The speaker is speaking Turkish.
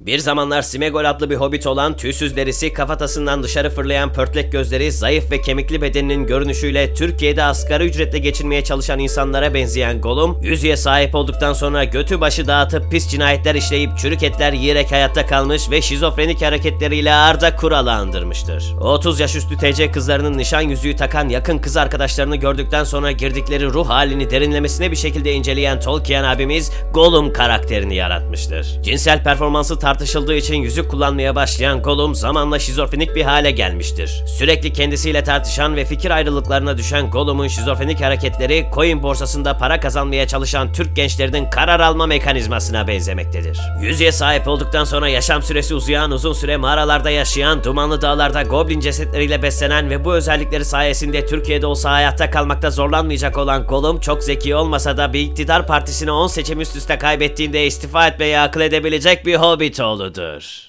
Bir zamanlar Smegol adlı bir hobbit olan tüysüz derisi kafatasından dışarı fırlayan pörtlek gözleri zayıf ve kemikli bedeninin görünüşüyle Türkiye'de asgari ücretle geçinmeye çalışan insanlara benzeyen Gollum, yüzüğe sahip olduktan sonra götü başı dağıtıp pis cinayetler işleyip çürük etler yiyerek hayatta kalmış ve şizofrenik hareketleriyle Arda Kural'ı andırmıştır. O 30 yaş üstü TC kızlarının nişan yüzüğü takan yakın kız arkadaşlarını gördükten sonra girdikleri ruh halini derinlemesine bir şekilde inceleyen Tolkien abimiz Gollum karakterini yaratmıştır. Cinsel performansı tartışıldığı için yüzük kullanmaya başlayan Gollum zamanla şizofrenik bir hale gelmiştir. Sürekli kendisiyle tartışan ve fikir ayrılıklarına düşen Gollum'un şizofrenik hareketleri coin borsasında para kazanmaya çalışan Türk gençlerinin karar alma mekanizmasına benzemektedir. Yüzüğe sahip olduktan sonra yaşam süresi uzayan, uzun süre mağaralarda yaşayan, dumanlı dağlarda goblin cesetleriyle beslenen ve bu özellikleri sayesinde Türkiye'de olsa hayatta kalmakta zorlanmayacak olan Gollum çok zeki olmasa da bir iktidar partisine 10 seçim üst üste kaybettiğinde istifa etmeyi akıl edebilecek bir hobbit oğludur.